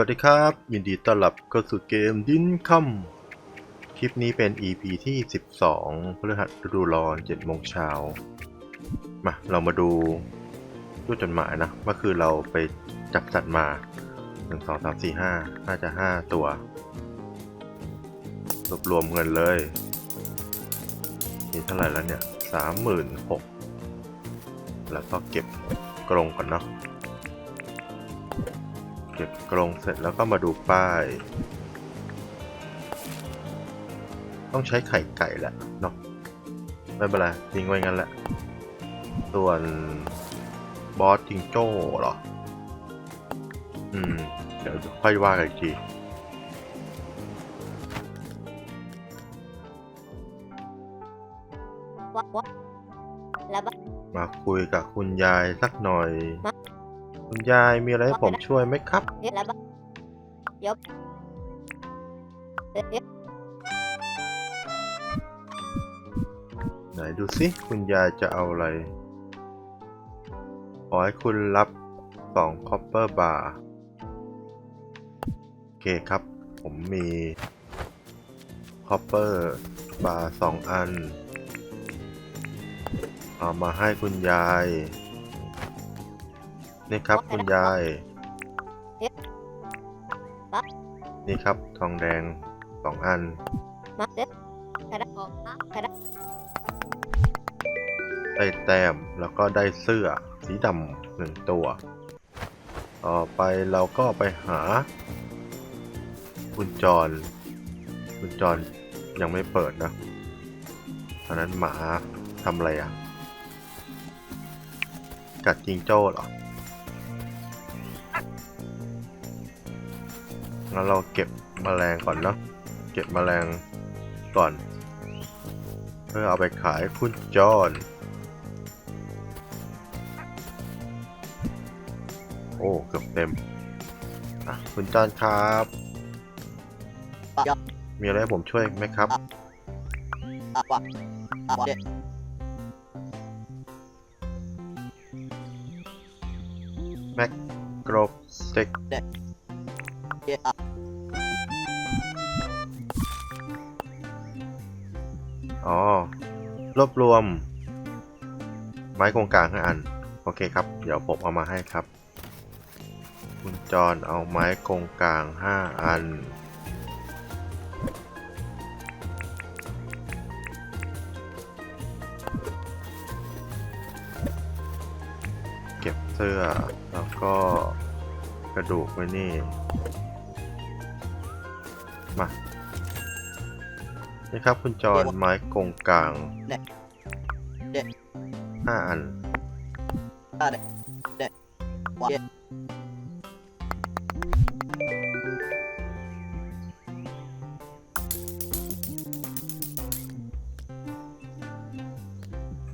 สวัสดีครับ ยินดีต้อนรับเข้าสู่เกมดินคัมคลิปนี้เป็น EP ที่ 12พฤหัสฤดูร้อน7โมงเช้ามาเรามาดูตู้จดหมายนะว่าคือเราไปจับสัตว์มา 1 2 3 4 5 น่าจะ 5 ตัว รวบรวมเงินเลย มีเท่าไหร่แล้วเนี่ย 36,000 แล้วก็เก็บกรงก่อนเนาะ เก็บกรงเสร็จแล้วก็มาดูป้าย ต้องใช้ไข่ไก่แหละเนาะไม่เป็นไรทิ้งไว้งั้นแหละ ส่วนบอสจิงโจ้เหรอ อืม เดี๋ยวค่อยว่ากันอีกทีวะวะแล้วบ้ามาคุยกับคุณยายสักหน่อยมา คุณยายมีอะไรให้ผมช่วยไหมครับเดี๋ยวแล้วบ้าเดี๋ยวเดี๋ยวเดี๋ยวไหนดูสิคุณยายจะเอาอะไร ขอให้คุณรับ2 copper bar โอเคครับ ผมมี copper bar 2อัน เอามาให้คุณยาย นี่ครับคุณยาย นี่ครับทองแดง2อันมาเดี๋ยวกระดาษออกกระดาษได้แต้มแล้วก็ได้เสื้อสีดำหนึ่งตัว ต่อไปเราก็ไปหา คุณจร คุณจรยังไม่เปิดนะอันนั้นหมาทำอะไรอะ กัดจิงโจ้เหรอ งั้นเราเก็บแมลงก่อนเนาะ เก็บแมลงก่อน เพื่อเอาไปขายคุณจรโอ้เกือบเต็มอะคุณจอนครับ มีอะไรให้ผมช่วยไหมครับ แม็กกรบสเต็ก อ๋อ รวบรวม ไม้กงกลางห้าอัน โอเคครับ เดี๋ยวผมเอามาให้ครับ คุณจอนเอาไม้กงกลางห้าอัน เก็บเสื้อแล้วก็กระดูกไว้นี่ มานี่ครับคุณจอนไม้กงกลางเด็กเด็กห้าอันอะเด็กเด็กวะเด็ก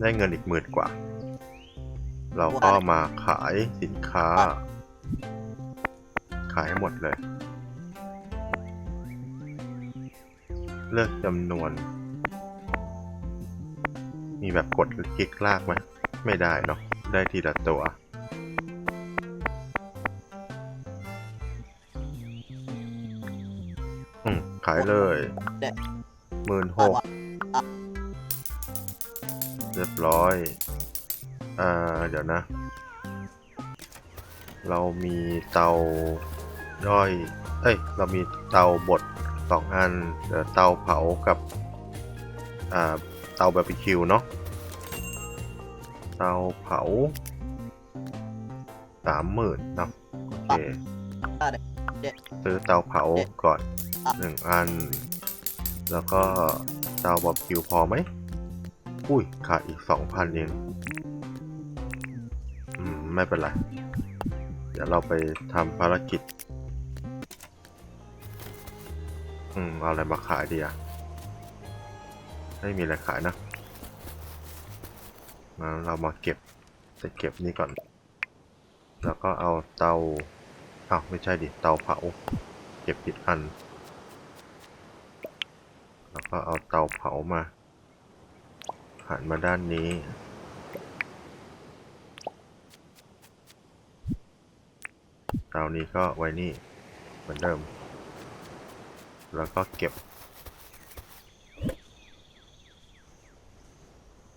ได้เงินอีกหมื่นกว่า เราก็มาขายสินค้า ขายให้หมดเลย เลือกจำนวน มีแบบกดหรือคลิกลากไหมไม่ได้เนาะได้ทีละตัว อืม ขายเลยหมื่นหกเรียบร้อย อ่า เดี๋ยวนะ เรามีเตาย่อย เอ้ย เรามีเตาบด สองอันเตาเผากับเตาบาร์บีคิวเนาะเตาเผาสามหมื่นเนาะโอเคซื้อเตาเผาก่อนหนึ่งอัน แล้วก็เตาบาร์บีคิวพอไหมอุ้ยขาดอีกสองพันเองอืม ไม่เป็นไร เดี๋ยวเราไปทำภารกิจ อืมเอาอะไรมาขายดีอะไม่มีอะไรขายนะงั้นเรามาเก็บจะเก็บนี่ก่อน แล้วก็เอาเตาอ้าวไม่ใช่ดิเตาเผา เก็บผิดอัน แล้วก็เอาเตาเผามาหันมาด้านนี้ เตานี้ก็ไว้นี่เหมือนเดิม แล้วก็เก็บ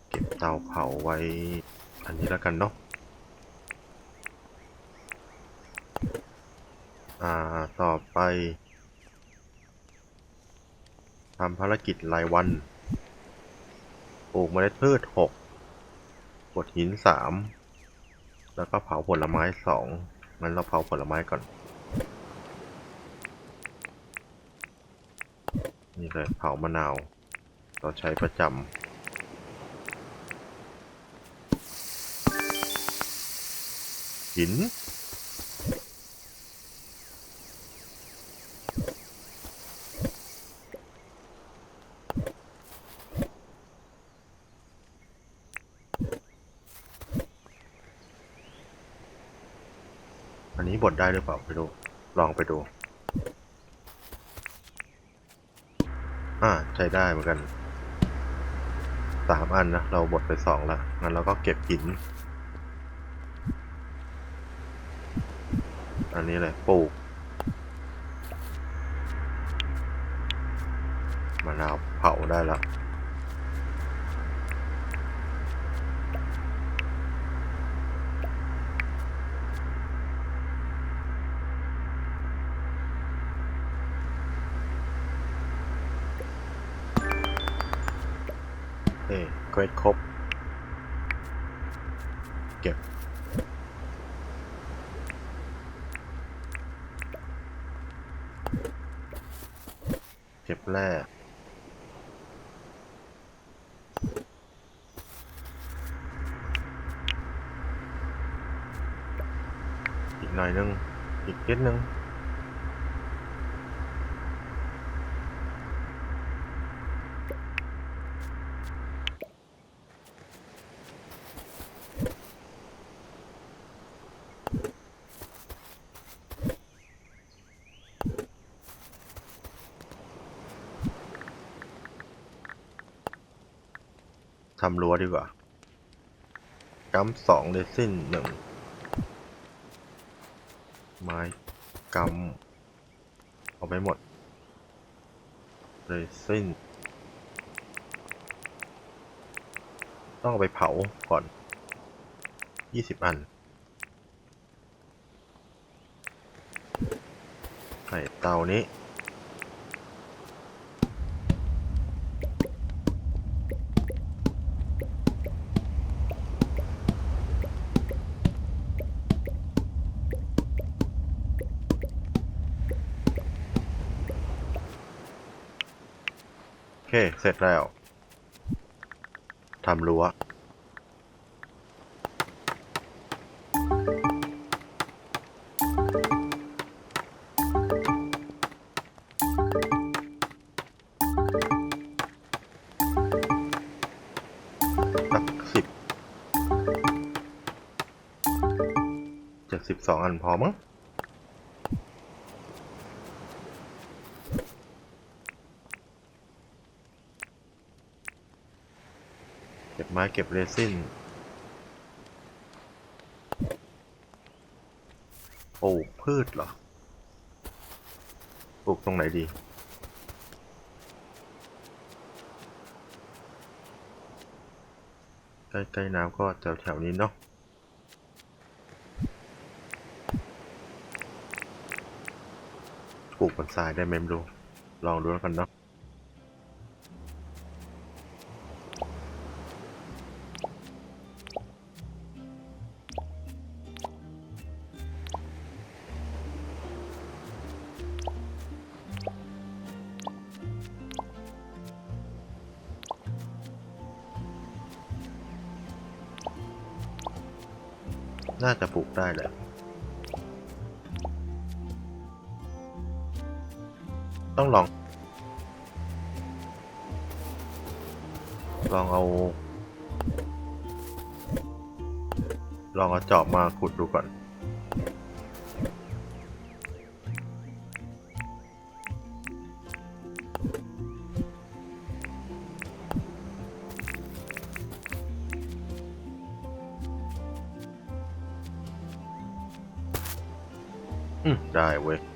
เก็บเตาเผาไว้ อันนี้แล้วกันเนาะอ่าต่อไปทำภารกิจรายวันปลูกเมล็ดพืชหกกดหินสามแล้วก็เผาผลไม้สองงั้นเราเผาผลไม้ก่อน นี่เลยเผามะนาว เราใช้ประจำหินอันนี้บดได้หรือเปล่าไปดู ลองไปดู อ่า ใช้ได้เหมือนกันสามอันนะ เราบดไปสองแล้วงั้นเราก็เก็บหิน อันนี้เลยปลูกมะนาวเผาได้แล้ว เอ้เควสครบ เก็บ เก็บแร่อีกหน่อยนึง อีกนิดนึง รั้วดีกว่า กัมสองเรซินหนึ่ง ไม้กัมเอาไปหมดเรซินต้องเอาไปเผาก่อน ยี่สิบอัน ใส่เตานี้ เคเสร็จแล้วทำรั้วสักสิบจากสิบสองอันพอมั้ง เก็บไม้เก็บเรซินปลูกพืชเหรอ ปลูกตรงไหนดี ใกล้ๆน้ำก็แถวๆนี้เนาะปลูกบนทรายได้ไหมไม่รู้ ลองดูแล้วกันเนาะ น่าจะปลูกได้แหละต้องลอง ลองเอา ลองเอาจอบมาขุดดูก่อน อื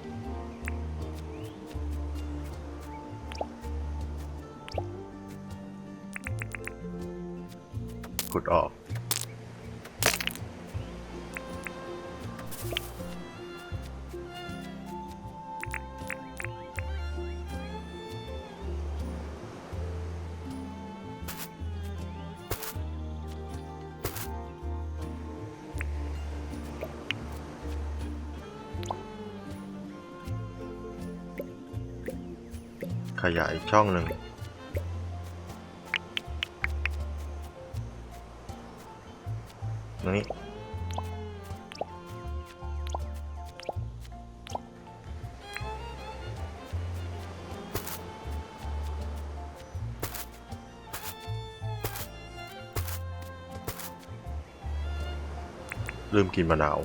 ขยายช่องหนึ่ง ตรงนี้ ลืมกินมะนาว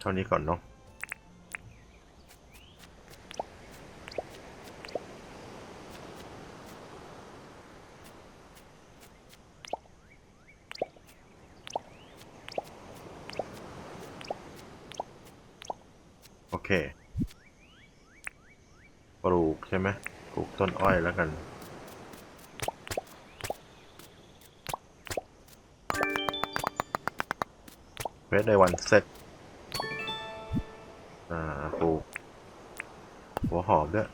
เท่านี้ก่อนเนาะโอเค ปลูกใช่ไหมปลูกต้นอ้อยแล้วกันเวทในวันเสร็จ อ่าปลูก หัวหอมด้วย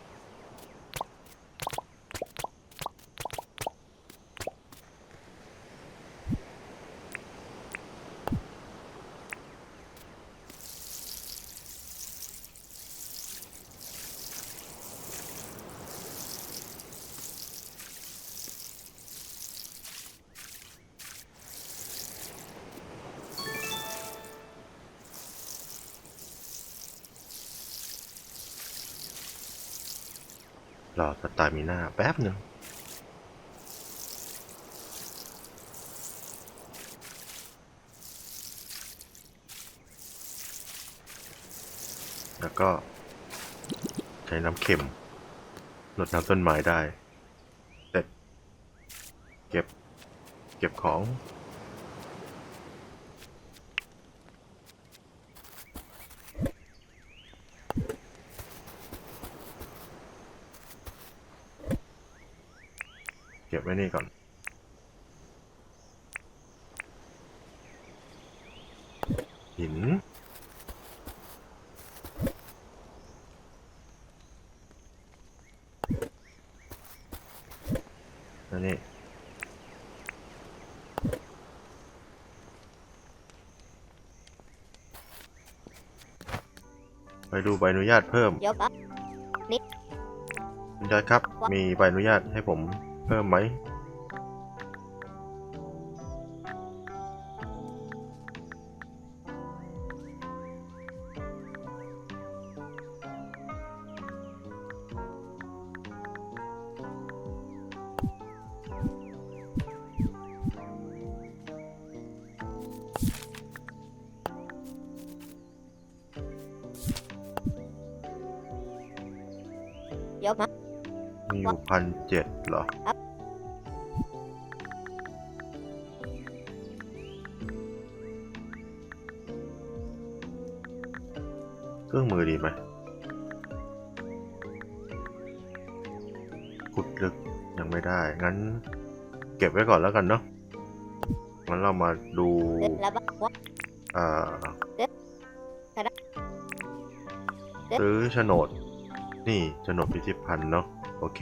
รอสตามิน่าแป๊บหนึ่งแล้วก็ใช้น้ำเค็มลดน้ำต้นไม้ได้ เสร็จ เก็บ เก็บของ เก็บไว้นี่ก่อนหินแล้วนี่ไปดูใบอนุญาตเพิ่มเดี๋ยวปั๊บคุณยายครับ มีใบอนุญาตให้ผม เพิ่มไหมเดี๋ยวมามีอยู่พันเจ็ดเหรอ ครับ รื่องมือดีไหมขุดลึกยังไม่ได้ งั้น เก็บไว้ก่อนแล้วกันเนาะ งั้นเรามาดูเสร็จแล้วปั๊บวะอ่าเด็ดกระดาษเด็ดซื้อโฉนด นี่โฉนดพิพิธภัณฑ์เนาะ โอเค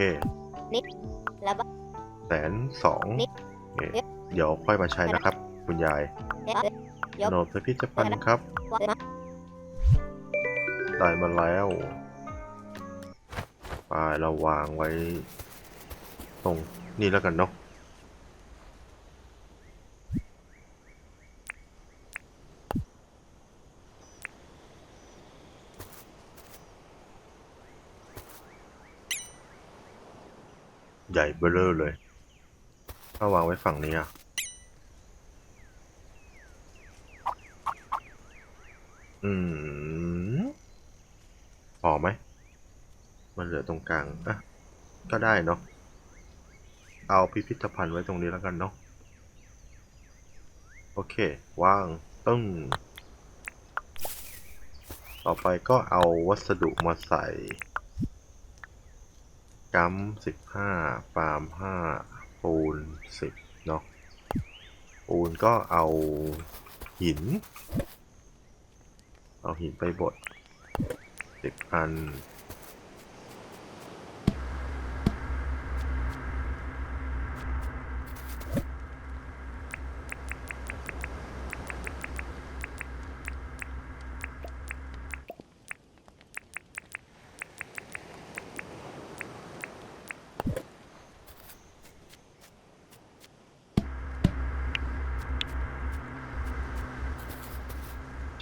แล้วปั๊บแสนสองนิดโอเคเดี๋ยวค่อยมาใช้นะครับ คุณยายเดี๋ยวเดี๋ยวโฉนดพิพิธภัณฑ์ครับวะมา ได้มาแล้วไปเราวางไว้ ตรงนี่แล้วกันเนาะใหญ่เบ้อเร่อเลย ถ้าวางไว้ฝั่งนี้อะอืม พอไหม มันเหลือตรงกลาง อะ ก็ได้เนาะ เอาพิพิธภัณฑ์ไว้ตรงนี้แล้วกันเนาะ โอเคว่างตึ้ง ต่อไปก็เอาวัสดุมาใส่กัมสิบห้าปาล์มห้าปูนสิบเนาะ ปูนก็เอาหิน เอาหินไปบด สิบอัน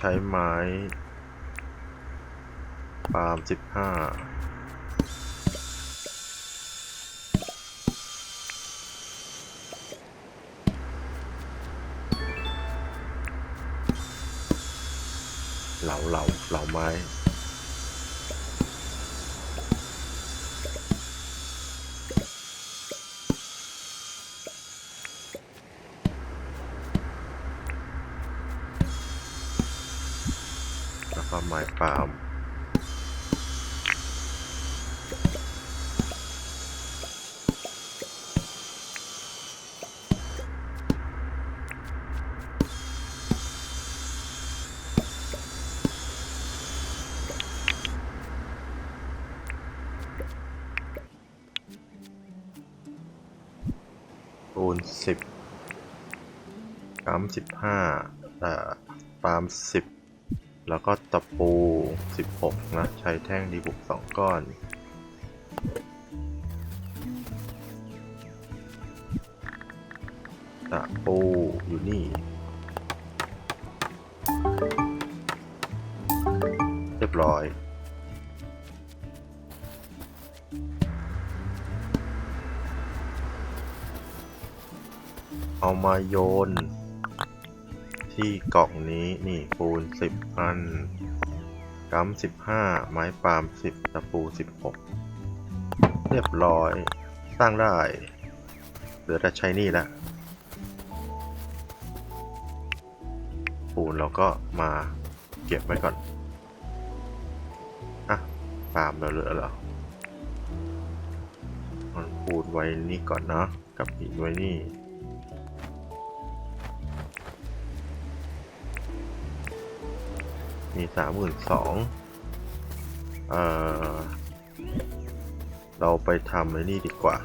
ใช้ไม้ สาล์มสิบห้าเหลาเหลาเหลาไม้ ปูนสิบกัมสิบห้าอ่าปามสิบแล้วก็ตะปู16นะ ใช้แท่งดีบุก2ก้อน ตะปูอยู่นี่เรียบร้อย เอามาโยน ที่กล่องนี้นี่ปูนสิบอันกัมสิบห้าไม้ปาล์มสิบตะปูสิบหกเรียบร้อย สร้างได้ เหลือแต่ใช้นี่ละ ปูนเราก็มาเก็บไว้ก่อน อะ ปาล์มเราเหลือเหรอมันปูนไว้นี่ก่อนเนาะกับหินไว้นี่ มีสามหมื่นสองเราไปทำไอ้นี่ดีกว่า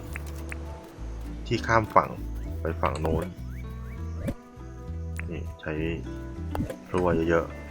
ที่ข้ามฝั่งไปฝั่งโน้น นี่ ใช้รั้วเยอะๆ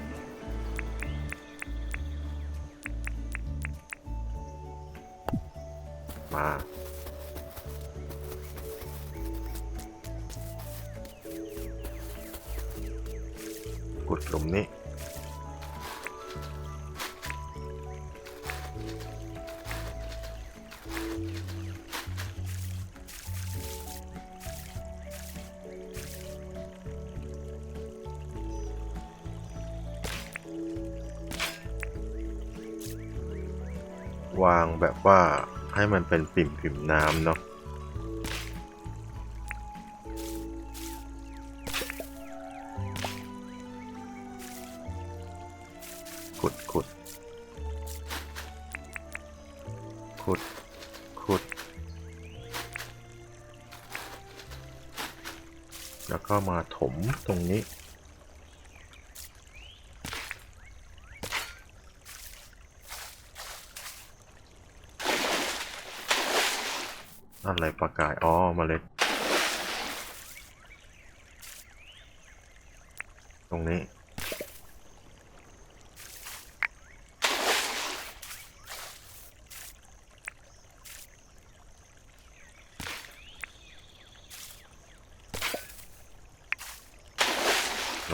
วางแบบว่าให้มันเป็นปิ่มปิ่มๆน้ำเนาะ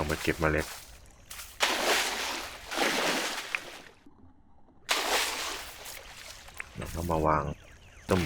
ลงไปเก็บเมล็ดแล้วมาวางตุ่ม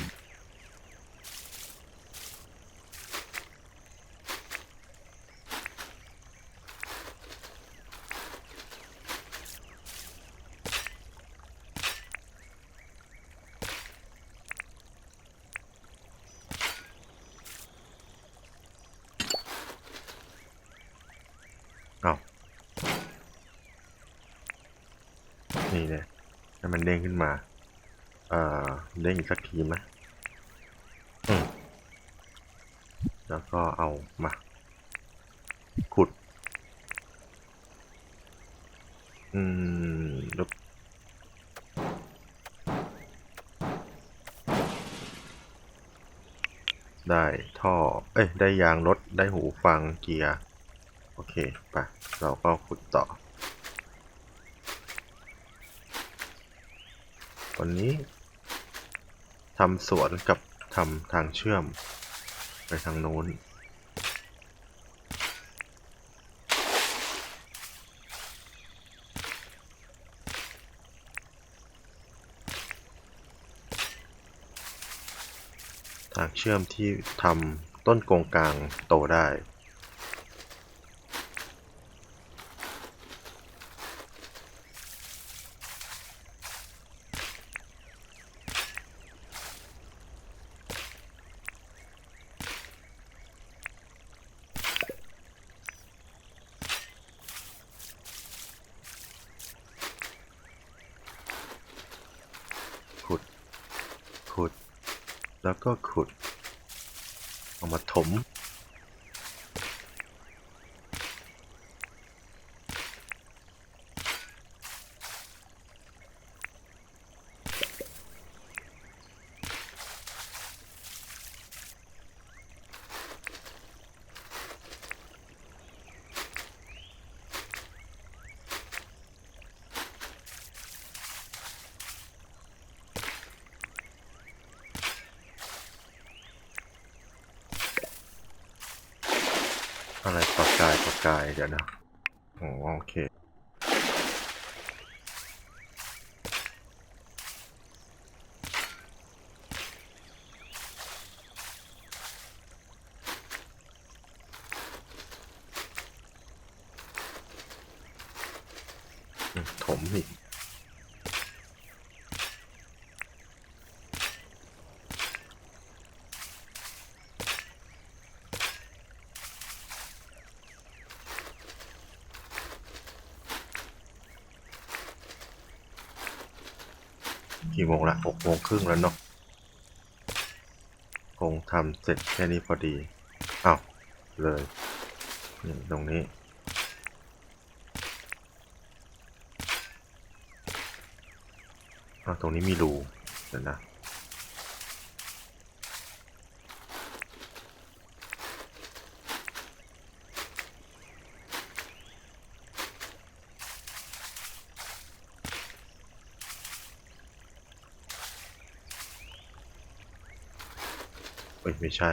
อ เอานี่เนี่ยให้มันเด้งขึ้นมา เอ่อ เด้งอีกสักทีไหมแล้วก็เอามา ขุด อืมลุกได้ท่อ เอ้ย ได้ยางรถ ได้หูฟังเกียร์ โอเค ไป เราก็ขุดต่อ วันนี้ ทำสวนกับทำทางเชื่อม ไปทางโน้น ทางเชื่อมที่ทำต้นกงกลางโตได้ แล้วก็ขุด เอามาถม อะไรประกายประกายเดี๋ยวนะอ๋อโอเค พี่กี่โมงละหกโมงครึ่งแล้วเนาะ คงทำเสร็จแค่นี้พอดี เอ้าเลย ตรงนี้าวตรงนี้มีรูเดี๋ยวนะเอ้ยไม่ใช่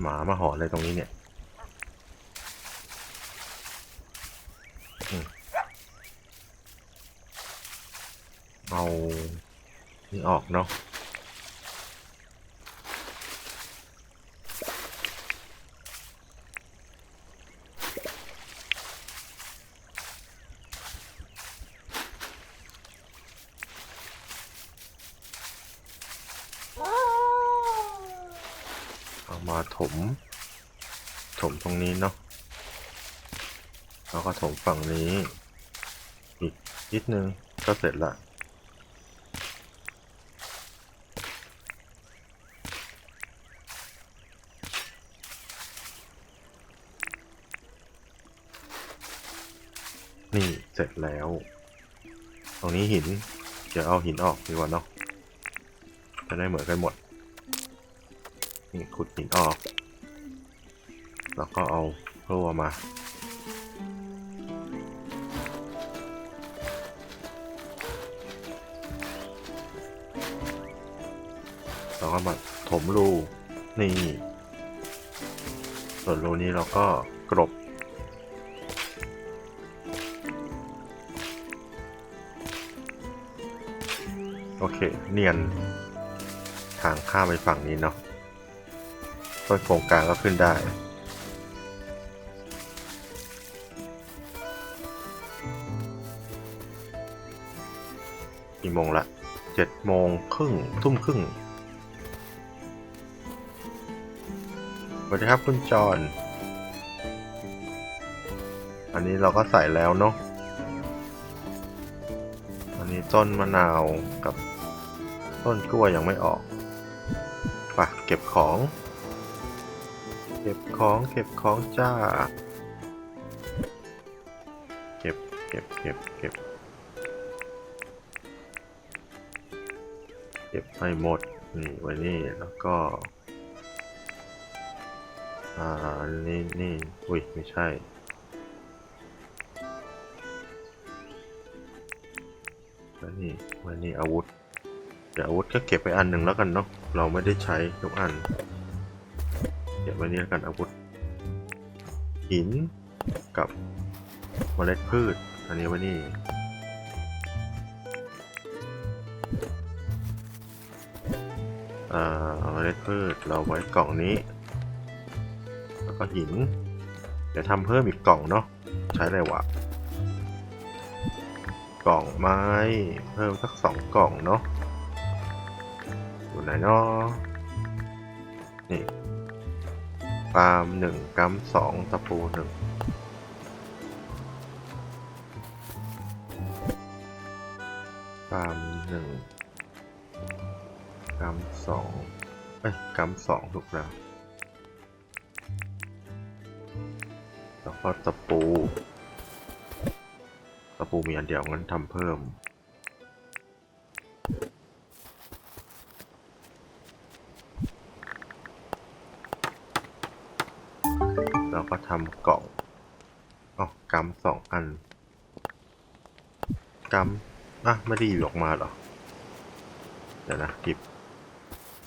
หมามาหอนอะไรตรงนี้เนี่ยอืมเอา นี่ ออกเนาะเอามาถม ถมตรงนี้เนาะแล้วก็ถมฝั่งนี้ อีกนิดนึงก็เสร็จละ นี่เสร็จแล้ว ตรงนี้หิน เดี๋ยวเอาหินออกดีกว่าเนาะจะได้เหมือนกันหมด นี่ขุดหินออก แล้วก็เอาโล่มาเราก็มาถมรูนี่ ส่วนรูนี้เราก็กรบ เค เนียน ทางข้ามไปฝั่งนี้เนาะต้นโครงกางก็ขึ้นได้ กี่โมงละเจ็ดโมงครึ่งทุ่มครึ่งสวัสดีครับคุณจอนอันนี้เราก็ใส่แล้วเนาะ อันนี้ต้นมะนาวกับ ต้นกล้วยยังไม่ออกไปเก็บของ เก็บของเก็บของจ้า เก็บเก็บเก็บเก็บเก็บให้หมดนี่ไว้นี่แล้วก็ อ่านี่นี่อุ้ยไม่ใช่ไว้นี่ไว้นี่อาวุธ เดี๋ยวอาวุธก็เก็บไปอันหนึ่งแล้วกันเนาะเราไม่ได้ใช้ทุกอัน เก็บไว้นี่แล้วกันอาวุธหินกับเมล็ดพืช อันนี้ไว้นี่อ่าเมล็ดพืชเราไว้กล่องนี้ แล้วก็หินเดี๋ยวทำเพิ่มอีกกล่องเนาะใช้อะไรวะกล่องไม้เพิ่มสักสองกล่องเนาะ เนาะนี่ปาล์มหนึ่งกัมสองตะปูหนึ่งปาล์มหนึ่งกัมสองเอ้ยกัมสองถูกแล้วแล้วก็ตะปู ตะปูมีอันเดียวงั้นทำเพิ่ม กำอะไม่ได้หยิบออกมาหรอ เดี๋ยวนะหยิบ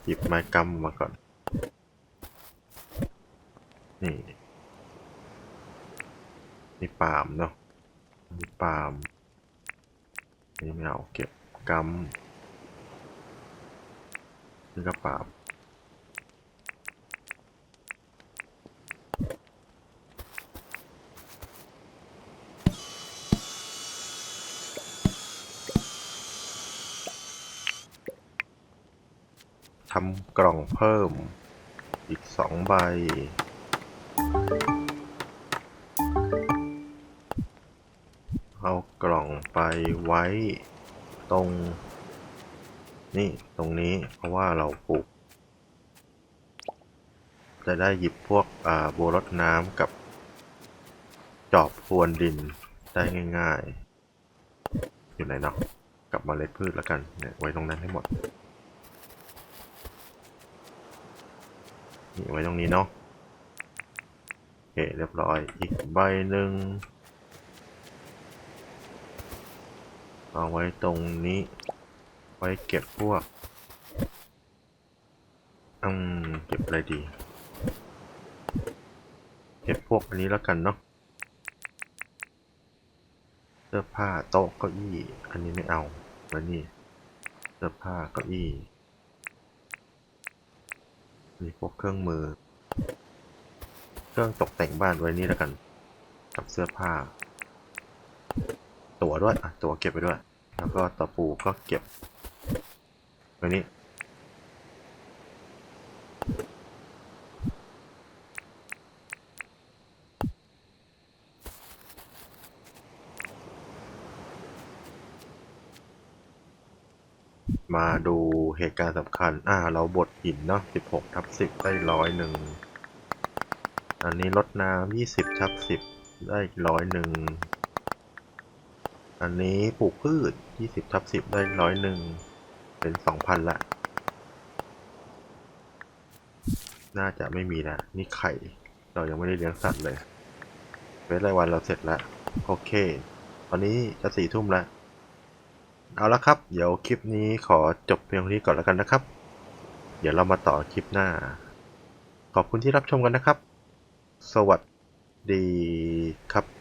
หยิบไม้กำมาก่อน นี่นี่ปาล์มเนาะนี่ปาล์มนี่ไม่เอาเก็บกำนี่ก็ปาล์มำกล่องเพิ่ม อีกสองใบ เอากล่องไปไว้ตรง นี่ตรงนี้เพราะว่าเราปลูก จะได้หยิบพวกอ่าบัวรดน้ำกับ จอบพรวนดินได้ง่าย ๆ อยู่ไหนเนาะกับเมล็ดพืชแล้วกันเนี่ยไว้ตรงนั้นให้หมด นี่ไว้ตรงนี้เนาะโอเคเรียบร้อยอีกใบหนึ่งเอาไว้ตรงนี้ ไว้เก็บพวกอืมเก็บอะไรดี เก็บพวกอันนี้แล้วกันเนาะเสื้อผ้าโต๊ะเก้าอี้ อันนี้ไม่เอาไว้วนี่เสื้อผ้าเก้าอี้ มีพวกเครื่องมือ เครื่องตกแต่งบ้านไว้นี่แล้วกัน กับเสื้อผ้า ตั๋วด้วย อะ ตั๋วเก็บไปด้วย แล้วก็ตะปูก็เก็บไว้นี่ มาดูเหตุการณ์สำคัญ อ่า เราบดหินเนาะ16ทับ10ได้ร้อยหนึ่ง อันนี้ลดน้ำ20ทับ10ได้ร้อยหนึ่ง อันนี้ปลูกพืช20ทับ10ได้ร้อยหนึ่ง เป็น2,000ละ น่าจะไม่มีละนี่ไข่ เรายังไม่ได้เลี้ยงสัตว์เลยเวทรายวันเราเสร็จแล้ว โอเค ตอนนี้จะสี่ทุ่มแล้ว เอาละครับ เดี๋ยวคลิปนี้ขอจบเพียงเท่านี้ก่อนแล้วกันนะครับ เดี๋ยวเรามาต่อคลิปหน้า ขอบคุณที่รับชมกันนะครับ สวัสดีครับ